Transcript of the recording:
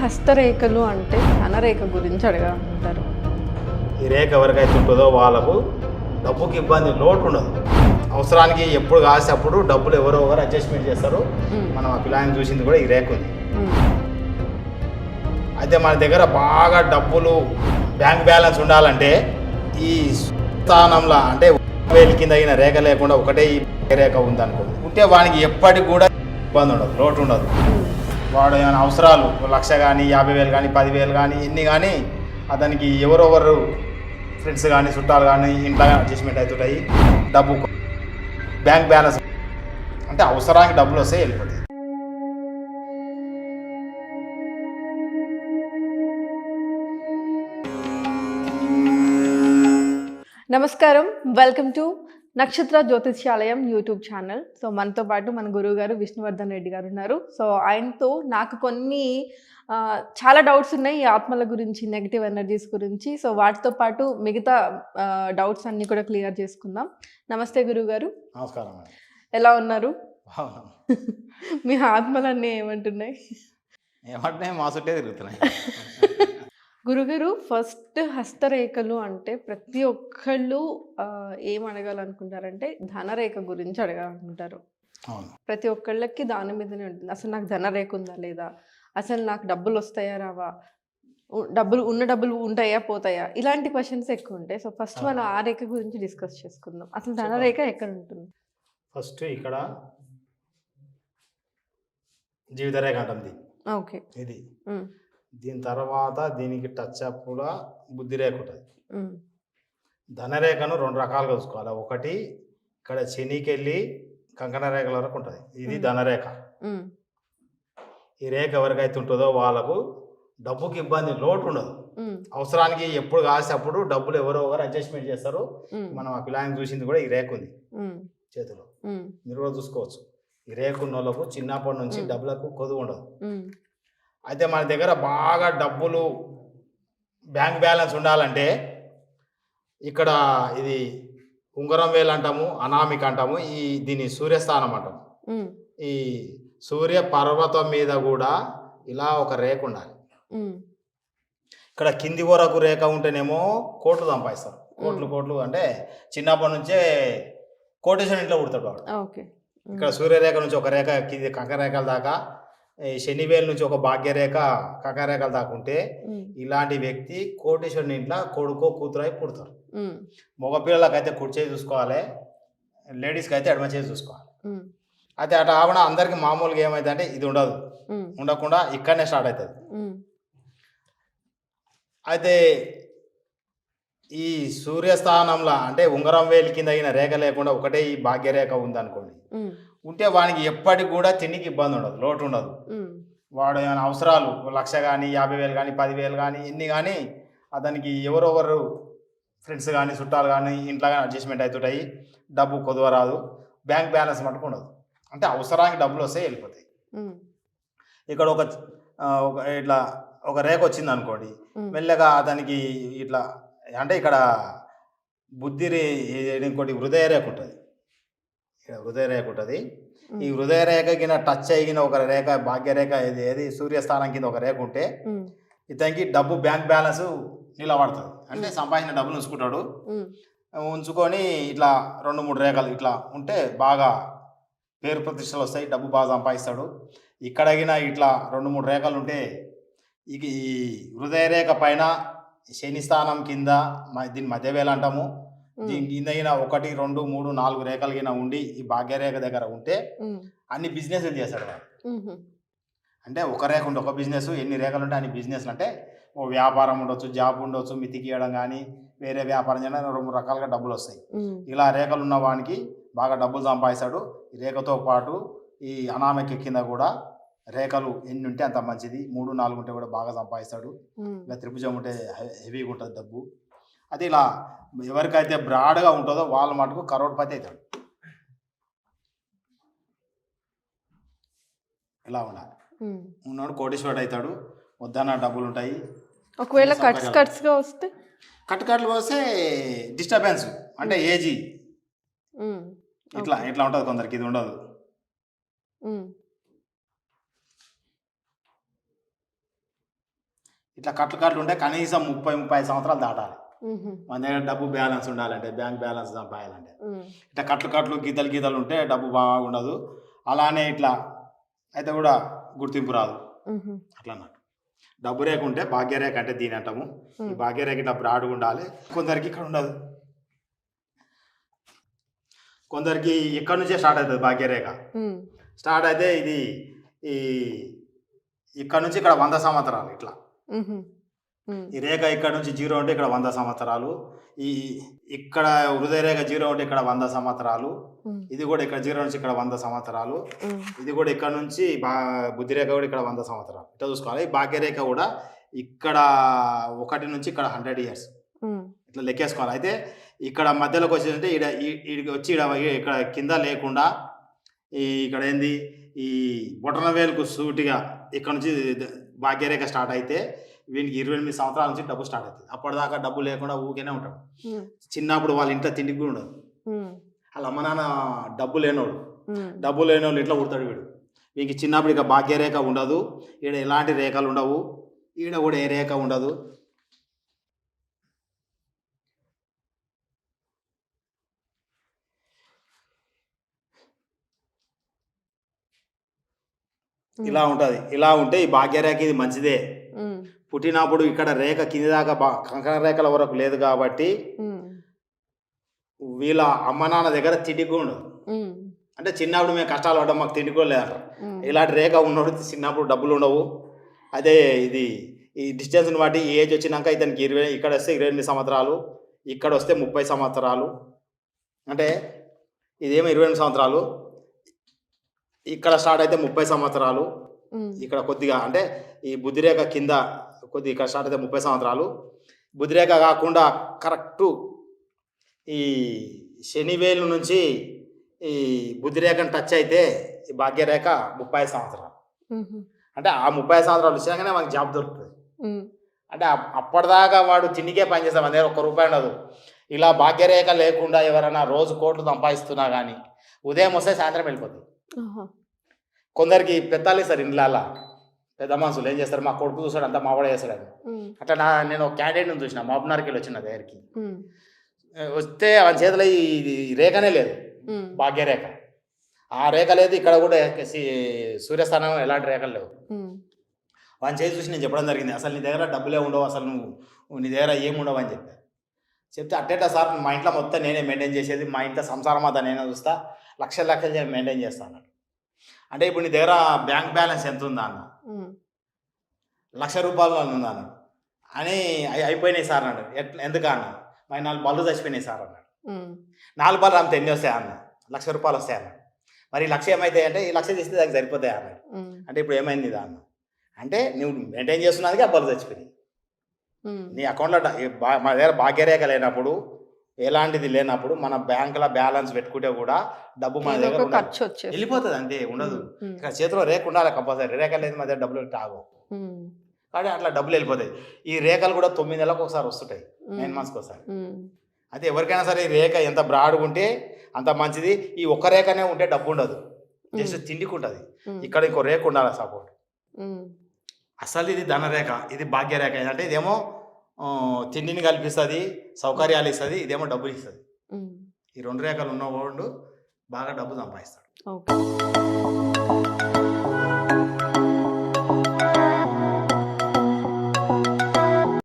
హస్తరేఖలు అంటే ధనరేఖ గురించి అడగాలంటారు ఈ రేఖ ఎవరికైతే ఉంటుందో వాళ్ళకు డబ్బుకి ఇబ్బంది లోటు ఉండదు అవసరానికి ఎప్పుడు కాసి అప్పుడు డబ్బులు ఎవరో ఒకరు అడ్జస్ట్మెంట్ చేస్తారు. మనం ఆ పిల్లని చూసింది కూడా ఈ రేఖ ఉంది. అయితే మన దగ్గర బాగా డబ్బులు బ్యాంక్ బ్యాలెన్స్ ఉండాలంటే ఈ స్థానంలో అంటే వేలు కింద అయిన రేఖ లేకుండా ఒకటే ఈ రేఖ ఉందనుకో ఉంటే వానికి ఎప్పటికి కూడా ఇబ్బంది ఉండదు లోటు ఉండదు. వాడు ఏమైనా అవసరాలు లక్ష కానీ యాభై వేలు కానీ పదివేలు కానీ ఎన్ని కానీ అతనికి ఎవరెవరు ఫ్రెండ్స్ కానీ చుట్టాలు కానీ ఇంట్లో అడ్జస్ట్మెంట్ అవుతుంటాయి. డబ్బు బ్యాంక్ బ్యాలెన్స్ అంటే అవసరానికి డబ్బులు వస్తే వెళ్ళిపోతాయి. నమస్కారం. వెల్కమ్ టు నక్షత్ర జ్యోతిష్యాలయం యూట్యూబ్ ఛానల్. సో మనతో పాటు మన గురువు గారు విష్ణువర్ధన్ రెడ్డి గారు ఉన్నారు. సో ఆయనతో నాకు కొన్ని చాలా డౌట్స్ ఉన్నాయి ఈ ఆత్మల గురించి నెగిటివ్ ఎనర్జీస్ గురించి. సో వాటితో పాటు మిగతా డౌట్స్ అన్నీ కూడా క్లియర్ చేసుకుందాం. నమస్తే గురువు గారు నమస్కారం ఎలా ఉన్నారు. మీ ఆత్మలన్నీ ఏమంటున్నాయి? ఏమంటే మా చుట్టే తిరుగుతున్నాయి. గురుగారు ఫస్ట్ హస్తరేఖలు అంటే ప్రతి ఒక్కళ్ళు ఏం అడగాలనుకుంటారంటే ధనరేఖ గురించి అడగాలనుకుంటారు. ప్రతి ఒక్కళ్ళకి దాని మీదనే ఉంటుంది. అసలు నాకు ధనరేఖ ఉందా లేదా? అసలు నాకు డబ్బులు వస్తాయా రావా? డబ్బులు ఉన్న డబ్బులు ఉంటాయా పోతాయా? ఇలాంటి క్వశ్చన్స్ ఎక్కువ ఉంటాయి సో ఫస్ట్ మనం ఆ రేఖ గురించి డిస్కస్ చేసుకుందాం. అసలు ధనరేఖ ఎక్కడ ఉంటుంది? ఫస్ట్ ఇక్కడ జీవిత రేఖ అంటాం దీన్ని ఓకే. ఇది. దీని తర్వాత దీనికి టచ్ అప్పుగా బుద్ధి రేఖ ఉంటుంది. ధనరేఖను రెండు రకాలుగా చూసుకోవాలి. ఒకటి ఇక్కడ శనికెళ్ళి కంకణ రేఖల వరకు ఉంటుంది. ఇది. ధనరేఖ ఈ రేఖ ఎవరికైతే ఉంటుందో వాళ్ళకు డబ్బుకి ఇబ్బంది లోటు ఉండదు. అవసరానికి ఎప్పుడు కాసి అప్పుడు డబ్బులు ఎవరో ఒకరు అడ్జస్ట్మెంట్ చేస్తారు. మనం ఆ పిల్లని చూసింది కూడా ఈ రేఖ ఉంది. చేతిలో. మీరు కూడా చూసుకోవచ్చు. ఈ రేఖ ఉన్న వాళ్ళకు చిన్నప్పటి నుంచి. డబ్బులకు కొదువు ఉండదు. అయితే మన దగ్గర బాగా డబ్బులు బ్యాంక్ బ్యాలెన్స్ ఉండాలంటే ఇక్కడ ఇది ఉంగరం వేలు అంటాము అనామిక అంటాము ఈ దీని సూర్యస్థానం అంటాము ఈ సూర్య పర్వతం మీద కూడా ఇలా ఒక రేఖ ఉండాలి. ఇక్కడ కింది వరకు రేఖ ఉంటేనేమో కోట్లు సంపాదిస్తారు. కోట్లు కోట్లు అంటే చిన్నప్పటి నుంచే కోటేశ్వరం ఇంట్లో పుడతాడు వాడు. ఓకే. ఇక్కడ సూర్యరేఖ నుంచి ఒక రేఖ కింది కంకరేఖల దాకా శనివేలు నుంచి ఒక భాగ్యరేఖ కంకరేఖల దాకా ఉంటే ఇలాంటి వ్యక్తి కోటేశ్వరుని ఇంట్లో కొడుకో కూతురు అయి పుడతారు మగపిల్లలకైతే కుడి చేయి చూసుకోవాలి లేడీస్కి అయితే ఎడమ చేయి చూసుకోవాలి. అయితే అట్లా కాకుండా అందరికి మామూలుగా ఏమైంది అంటే ఇది ఉండదు. ఉండకుండా ఇక్కడనే స్టార్ట్ అవుతుంది. అయితే ఈ సూర్యస్థానంలో అంటే ఉంగరం వేలి కింద అయిన రేఖ లేకుండా ఒకటే ఈ భాగ్యరేఖ ఉందనుకోండి. ఉంటే వానికి ఎప్పటికి కూడా తిండికి ఇబ్బంది ఉండదు లోటు ఉండదు. వాడు ఏమైనా అవసరాలు లక్ష కానీ యాభై వేలు కానీ పదివేలు కానీ ఎన్ని కానీ అతనికి ఎవరెవరు ఫ్రెండ్స్ కానీ చుట్టాలు కానీ ఇంట్లో కానీ అడ్జస్ట్మెంట్ అవుతుంటాయి డబ్బు కొదువ రాదు. బ్యాంక్ బ్యాలెన్స్ మటుకు ఉండదు. అంటే అవసరానికి డబ్బులు వస్తే వెళ్ళిపోతాయి. ఇక్కడ ఒక ఒక ఇట్లా ఒక రేఖ వచ్చింది అనుకోండి. మెల్లగా అతనికి ఇట్లా అంటే ఇక్కడ బుద్ధి ఇంకోటి హృదయ రేఖ ఉంటుంది. హృదయ రేఖ ఉంటుంది. ఈ హృదయ రేఖ కింద టచ్ అయిన ఒక రేఖ భాగ్యరేఖ ఇది ఏది సూర్యస్థానం కింద ఒక రేఖ ఉంటే ఇతనికి డబ్బు బ్యాంక్ బ్యాలెన్స్ నిలబడుతుంది అంటే సంపాదించిన డబ్బులు ఉంచుకుంటాడు. ఉంచుకొని ఇట్లా రెండు మూడు రేఖలు ఇట్లా ఉంటే బాగా పేరు ప్రతిష్టలు వస్తాయి డబ్బు బాగా సంపాదిస్తాడు. ఇక్కడగిన ఇట్లా రెండు మూడు రేఖలు ఉంటే ఇక ఈ హృదయ రేఖ పైన శని స్థానం కింద మ- దీని మధ్యవేళ అంటాము. దీని కింద అయినా ఒకటి రెండు మూడు నాలుగు రేఖలు కింద ఉండి ఈ భాగ్యరేఖ దగ్గర ఉంటే అన్ని బిజినెస్లు చేస్తాడు వాడు. అంటే ఒక రేఖ ఉంటే ఒక బిజినెస్ ఎన్ని రేఖలు ఉంటే అన్ని బిజినెస్లు అంటే ఓ వ్యాపారం ఉండొచ్చు జాబ్ ఉండొచ్చు మితికియడం కానీ వేరే వ్యాపారం చేయడం రెండు రకాలుగా డబ్బులు వస్తాయి. ఇలా రేఖలు ఉన్న వానికి బాగా డబ్బులు సంపాదిస్తాడు. ఈ రేఖతో పాటు ఈ అనామిక కింద కూడా రేఖలు ఎన్ని ఉంటే అంత మంచిది. మూడు నాలుగు ఉంటే కూడా బాగా సంపాదిస్తాడు. ఇలా త్రిభుజం ఉంటే హె- హెవీగా ఉంటుంది డబ్బు. అది ఇలా ఎవరికైతే బ్రాడ్గా ఉంటుందో వాళ్ళ మటుకు కరోడ్పతి అవుతాడు. ఇలా ఉండాలి. ఉన్నాడు కోటేశ్వరుడు అవుతాడు. వద్దన్న డబ్బులు ఉంటాయి. ఒకవేళ కట్స్ కట్స్గా వస్తే? కట్ కట్లు పోస్తే డిస్టర్బెన్స్ అంటే ఏజీ. ఇట్లా ఇట్లా ఉంటుంది కొందరికి ఇది ఉండదు. ఇట్లా కట్లు కట్లు ఉంటే కనీసం ముప్పై ముప్పై సంవత్సరాలు దాటాలి. మన దగ్గర డబ్బు బ్యాలెన్స్ ఉండాలంటే బ్యాంక్ బ్యాలెన్స్ సంపాయాలంటే. ఇట్లా కట్లు కట్లు గీతలు గీతలు ఉంటే డబ్బు బాగుండదు అలానే ఇట్లా అయితే కూడా గుర్తింపు రాదు. అట్లా అన్నట్టు డబ్బు రేఖ ఉంటే భాగ్యరేఖ అంటే దీని అంటాము ఈ. భాగ్యరేఖ ఇట్లా బ్రాడ్గా ఉండాలి కొందరికి ఇక్కడ ఉండదు కొందరికి ఇక్కడ నుంచే స్టార్ట్ అవుతుంది భాగ్యరేఖ. స్టార్ట్ అయితే ఇది ఈ ఇక్కడ నుంచి ఇక్కడ వంద సంవత్సరాలు ఇట్లా. ఈ రేఖ ఇక్కడ నుంచి జీరో ఉంటే ఇక్కడ వంద సంవత్సరాలు. ఈ ఇక్కడ హృదయ రేఖ జీరో ఉంటే ఇక్కడ వంద సంవత్సరాలు. ఇది కూడా ఇక్కడ జీరో నుంచి ఇక్కడ వంద సంవత్సరాలు. ఇది కూడా ఇక్కడ నుంచి బా బుద్ధి రేఖ కూడా ఇక్కడ వంద సంవత్సరాలు. ఇట్లా చూసుకోవాలి. భాగ్యరేఖ కూడా ఇక్కడ ఒకటి నుంచి ఇక్కడ హండ్రెడ్ ఇయర్స్. ఇట్లా లెక్కేసుకోవాలి. అయితే ఇక్కడ మధ్యలోకి వచ్చేదంటే ఈడ ఈ- ఈడికి వచ్చి ఇక్కడ కింద లేకుండా ఈ ఇక్కడ ఏంది? ఈ బొటన వేలుకు సూటిగా ఇక్కడ నుంచి భాగ్యరేఖ స్టార్ట్ అయితే వీనికి ఇరవై ఎనిమిది సంవత్సరాల నుంచి డబ్బు స్టార్ట్ అవుతుంది. అప్పటిదాకా డబ్బు లేకుండా ఊరికేనే ఉంటాడు. చిన్నప్పుడు వాళ్ళ ఇంట్లో తిండికి కూడా ఉండదు. వాళ్ళ అమ్మ నాన్న డబ్బు లేనోడు. డబ్బు లేని వాళ్ళు ఇట్లా పుడతాడు వీడు? వీనికి చిన్నప్పుడు ఇక భాగ్యరేఖ ఉండదు. ఈడ ఎలాంటి రేఖలు ఉండవు. ఈడ కూడా ఏ రేఖ ఉండదు. ఇలా ఉంటుంది. ఇలా ఉంటే ఈ భాగ్యరేఖ ఇది మంచిదే. పుట్టినప్పుడు ఇక్కడ రేఖ కింది దాకా బా కంకణ రేఖల వరకు లేదు కాబట్టి. వీళ్ళ అమ్మ నాన్న దగ్గర తిండి కూడా ఉండదు మ్మ్. అంటే చిన్నప్పుడు మేము కష్టాలు పడ్డాం మాకు తిండి కూడా లేదు మ్మ్. ఇలాంటి రేఖ ఉన్నోడు చిన్నప్పుడు డబ్బులు ఉండవు అదే ఇది ఈ డిస్టెన్స్ని బట్టి ఈ ఏజ్ వచ్చినాక ఇతనికి ఇరవై ఇక్కడ వస్తే ఇరవై ఎనిమిది సంవత్సరాలు ఇక్కడ వస్తే ముప్పై సంవత్సరాలు అంటే ఇదేమో ఇరవై ఎనిమిది సంవత్సరాలు ఇక్కడ స్టార్ట్ అయితే ముప్పై సంవత్సరాలు. ఇక్కడ కొద్దిగా అంటే ఈ బుద్ధిరేఖ కింద కొద్దిగా ఇక్కడ స్టార్ట్ అయితే ముప్పై సంవత్సరాలు బుద్ధిరేఖ కాకుండా కరెక్టు ఈ శనివేలు నుంచి ఈ బుద్ధిరేఖను టచ్ అయితే ఈ భాగ్యరేఖ ముప్పై సంవత్సరాలు. అంటే ఆ ముప్పై సంవత్సరాలు వచ్చినాకనే మనకు జాబ్ దొరుకుతుంది. అంటే అప్- అప్పటిదాకా వాడు తిండికే పనిచేస్తాం మన దగ్గర ఒక్క రూపాయి ఉండదు ఇలా భాగ్యరేఖ లేకుండా ఎవరైనా రోజు కోట్లు సంపాదిస్తున్నా కానీ ఉదయం వస్తే సాయంత్రం వెళ్ళిపోతుంది. కొందరికి పెద్దాలి సార్ ఇండ్లల్లా. పెద్ద మనుషులు ఏం చేస్తారు? మా కొడుకు చూస్తాడు అంతా మావాడే చేస్తాడు. అట్లా నా నేను ఒక క్యాండిడేట్ని చూసిన మాపునార్కి వెళ్ళి వచ్చిన దగ్గరికి. వస్తే ఆయన చేతిలో ఈ ఈ రేఖనే లేదు. భాగ్యరేఖ. ఆ రేఖ లేదు ఇక్కడ కూడా సూర్యస్థానం ఎలాంటి రేఖలు లేవు. వాని చేసి చూసి నేను చెప్పడం జరిగింది అసలు నీ దగ్గర డబ్బులే ఉండవు అసలు నువ్వు నీ దగ్గర ఏమి ఉండవు అని చెప్పా. చెప్తే అట్టేటా సార్ మా ఇంట్లో మొత్తం నేనే మెయింటైన్ చేసేది మా ఇంట్లో సంసారం అంతా నేనే చూస్తా లక్షల లక్షలు మెయింటైన్ చేస్తాను అంటే ఇప్పుడు నీ దగ్గర బ్యాంక్ బ్యాలెన్స్ ఎంత ఉందా అన్న. లక్ష రూపాయలు ఉందా అన్నాడు అని అయి అయిపోయినాయి సార్ అన్నాడు. ఎట్లా ఎందుకు అన్నాడు మా నాలుగు బళ్ళు చచ్చిపోయినాయి సార్ అన్నాడు. నాలుగు బళ్ళు అంత ఎన్ని వస్తాయి అన్న? లక్ష రూపాయలు వస్తాయి అన్నాడు మరి లక్ష ఏమైతాయి అంటే ఈ లక్ష తీస్తే దానికి సరిపోతాయి అన్నాడు. అంటే ఇప్పుడు ఏమైంది ఇదా అన్న? అంటే నువ్వు మెయింటైన్ చేస్తున్నదిగా ఆ బళ్ళు చచ్చిపోయినాయి. నీ అకౌంట్లో మన దగ్గర భాగ్యరేఖ లేనప్పుడు ఎలాంటిది లేనప్పుడు మన బ్యాంకులో బ్యాలెన్స్ పెట్టుకుంటే కూడా డబ్బు మన దగ్గర. ఖర్చు వచ్చేది వెళ్ళిపోతుంది అంతే ఉండదు. ఇక్కడ చేతిలో రేఖ ఉండాలి కంపల్సరీ రేఖ లేదు మన దగ్గర డబ్బులు తాగు. కానీ అట్లా డబ్బులు వెళ్ళిపోతాయి ఈ రేఖలు కూడా తొమ్మిది నెలలకు ఒకసారి వస్తుంటాయి నైన్. మంత్స్కి ఒకసారి. అయితే ఎవరికైనా సరే ఈ రేఖ ఎంత బ్రాడ్గా ఉంటే అంత మంచిది ఈ ఒక్క రేఖనే ఉంటే డబ్బు ఉండదు జస్ట్ తిండికి ఉంటుంది. ఇక్కడ ఇంకో రేఖ ఉండాలి సపోర్ట్. అసలు ఇది ధనరేఖ ఇది భాగ్యరేఖ అంటే ఇదేమో తిండిని కల్పిస్తుంది సౌకర్యాలు ఇస్తుంది ఇదేమో డబ్బులు ఇస్తుంది. ఈ రెండు రేఖలు ఉన్నవాడు బాగా డబ్బు సంపాదిస్తాడు. ఓకే.